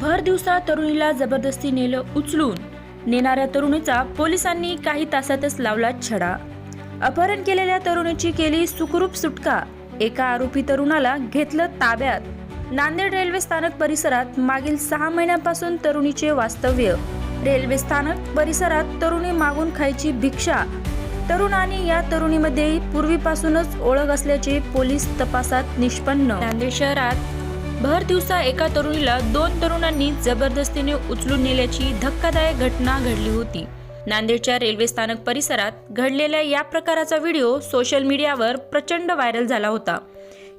भर दिवसा तरुणीला जबरदस्ती नेलं उचलून. नेणाऱ्या तरुणीचा पोलिसांनी काही तासातच लावला छडा. अपहरण केलेल्या तरुणीची केली सुखरूप सुटका. एका आरोपी तरुणाला घेतलं ताब्यात. नांदेड रेल्वे स्थानक परिसरात मागील सहा महिन्यांपासून तरुणीचे वास्तव्य. रेल्वे स्थानक परिसरात तरुणी मागून खायची भिक्षा. तरुण आणि या तरुणीमध्ये पूर्वीपासूनच ओळख असल्याचे पोलीस तपासात निष्पन्न. नांदेड शहरात भर दिवसा एका तरुणीला दोन तरुणांनी जबरदस्तीने उचलून नेल्याची धक्कादायक घटना घडली होती. नांदेडच्या रेल्वे स्थानक परिसरात घडलेल्या या प्रकाराचा व्हिडिओ सोशल मीडियावर प्रचंड व्हायरल झाला होता.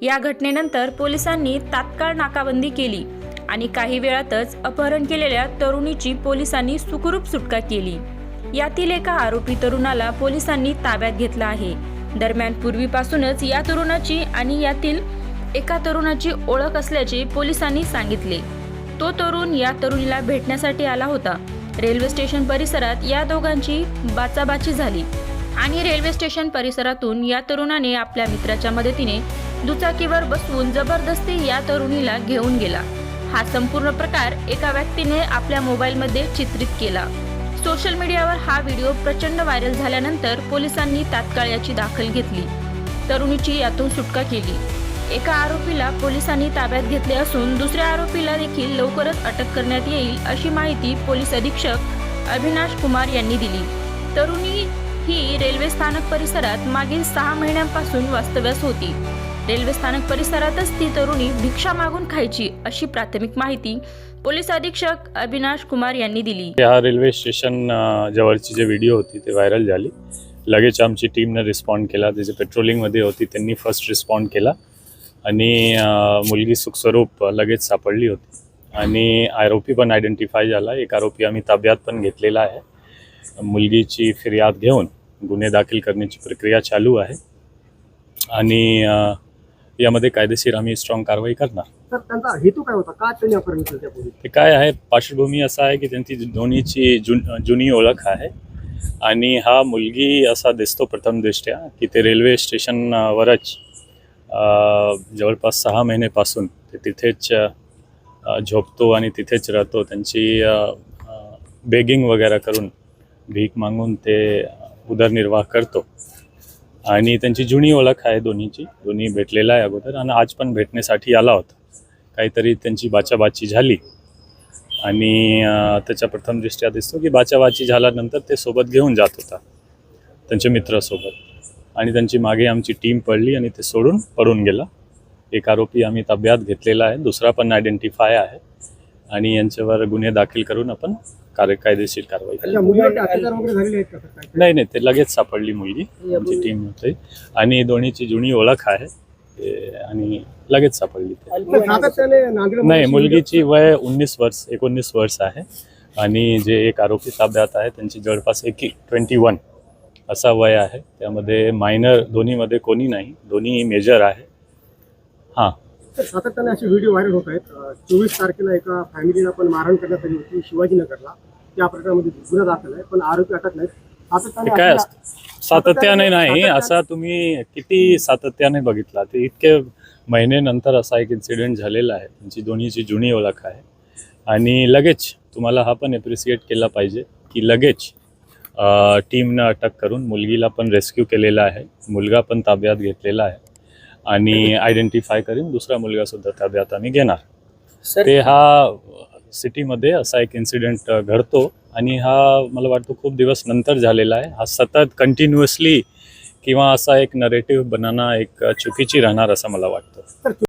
या घटनेनंतर पोलिसांनी तात्काळ नाकाबंदी केली आणि काही वेळातच अपहरण केलेल्या तरुणीची पोलिसांनी सुखरूप सुटका केली. यातील एका आरोपी तरुणाला पोलिसांनी ताब्यात घेतला आहे. दरम्यान पूर्वीपासूनच या तरुणाची आणि यातील एका तरुणाची ओळख असल्याचे पोलिसांनी सांगितले. तो तरुण या तरुणीला भेटण्यासाठी आला होता. रेल्वे स्टेशन परिसरात या दोघांची बाचाबाची झाली आणि रेल्वे स्टेशन परिसरातून या तरुणाने आपल्या मित्राच्या मदतीने दुचाकीवर बसवून जबरदस्ती या तरुणीला घेऊन गेला. हा संपूर्ण प्रकार एका व्यक्तीने आपल्या मोबाईलमध्ये चित्रित केला. सोशल मीडियावर हा व्हिडिओ प्रचंड व्हायरल झाल्यानंतर पोलिसांनी तात्काळ याची दाखल घेतली. तरुणीची यातून सुटका केली. एका आरोपीला पोलिसांनी ताब्यात घेतले असून दुसऱ्या आरोपीला देखील लवकरच अटक करण्यात येईल अशी माहिती पोलीस अधीक्षक अविनाश कुमार यांनी दिली. तरुणी ही रेल्वे स्थानक परिसरात मागील सहा महिन्यांपासून वास्तव्यास होती. रेल्वे स्थानक परिसरातच ती तरुणी भिक्षा मागून खायची अशी प्राथमिक माहिती पोलीस अधीक्षक अविनाश कुमार यांनी दिली. हा रेल्वे स्टेशन जवळची जे व्हिडिओ होती ते व्हायरल झाली. लगेच आमची टीमनं रिस्पॉन्ड केला. त्याचे पेट्रोलिंगमध्ये होती त्यांनी फर्स्ट रिस्पॉन्ड केला. आणि मुलगी सुखस्वरूप लगेच सापडली होती. आणि आरोपी पण आयडेंटिफाय झाला. एक आरोपी आम्ही ताब्यात पण घेतलेला आहे. मुलगीची फिर्याद घेऊन गुन्हे दाखल करण्याची प्रक्रिया चालू आहे. आणि यामध्ये कायदेशीर आम्ही स्ट्रॉंग कारवाई करणार. तर त्यांचा हेतू काय होता? का त्यांनी अपहरण केलं त्या पोरी ते काय आहे? पार्श्वभूमी असा आहे की त्यांची दोन्हीची जुन जुनी ओळख आहे. आणि हा मुलगी असा दिसतो प्रथम दृष्ट्या की ते रेल्वे स्टेशनवरच जवळपास सहा महिनेपासून ते तिथेच झोपतो आणि तिथेच राहतो. त्यांची बेगिंग वगैरे करून भीक मागून ते उदरनिर्वाह करतो. आणि त्यांची जुनी ओळख आहे दोन्हीची. दोन्ही भेटलेला आहे अगोदर आणि आज पण भेटण्यासाठी आला होता. काहीतरी त्यांची बाचाबाची झाली. आणि त्याच्या प्रथम दृष्ट्या दिसतो की बाचाबाची झाल्यानंतर ते सोबत घेऊन जात होता. त्यांच्या मित्रासोबत आणि त्यांची मागे आमची टीम पडली आणि ते सोडून पडून गेला. एक आरोपी आम्ही ताब्यात घेतलेला आहे. दुसरा पण आयडेंटिफाय आहे. आणि यांच्यावर गुन्हे दाखल करून आपण कार्य कायदेशीर कारवाई नाही नाही ते लगेच सापडली मुलगी. आमची टीम होती. आणि दोन्हीची जुनी ओळख आहे. आणि लगेच सापडली ते. नाही मुलगीची वय उन्नीस वर्ष एकोणीस वर्ष आहे. आणि जे एक आरोपी ताब्यात आहे त्यांची जवळपास एक ट्वेंटी वन. असा वय आहे. त्यामध्ये मायनर दोन्हीमध्ये कोणी नाही. दोन्ही मेजर आहे. हां. तर सातत्याने असे व्हिडिओ व्हायरल होत आहेत. चोवीस तारखेला एका फॅमिलीला पण मारहाण करण्यात आली होती शिवाजीनगरला. त्या प्रकरणामध्ये गुन्हा दाखल आहे पण आरोपी अटक सातत्याने काय असतं? सातत्याने नाही. असा तुम्ही किती सातत्याने बघितला? ते इतके महिन्यानंतर असा एक इन्सिडेंट झालेला आहे. त्यांची दोन्हीची जुनी ओळख आहे. आणि लगेच तुम्हाला हा पण एप्रिसिएट केला पाहिजे की लगेच टीमनं अटक करून मुलगीला पण रेस्क्यू केलेला आहे. मुलगा पण ताब्यात घेतलेला आहे. आणि आयडेंटिफाय करून दुसरा मुलगा सुद्धा ताब्यात आम्ही घेणार. ते हा सिटीमध्ये असा एक इन्सिडेंट घडतो आणि हा मला वाटतं खूप दिवस नंतर झालेला आहे. हा सतत कंटिन्युअसली किंवा असा एक नरेटिव्ह बनवणं एक चुकीची राहणार असं मला वाटतं.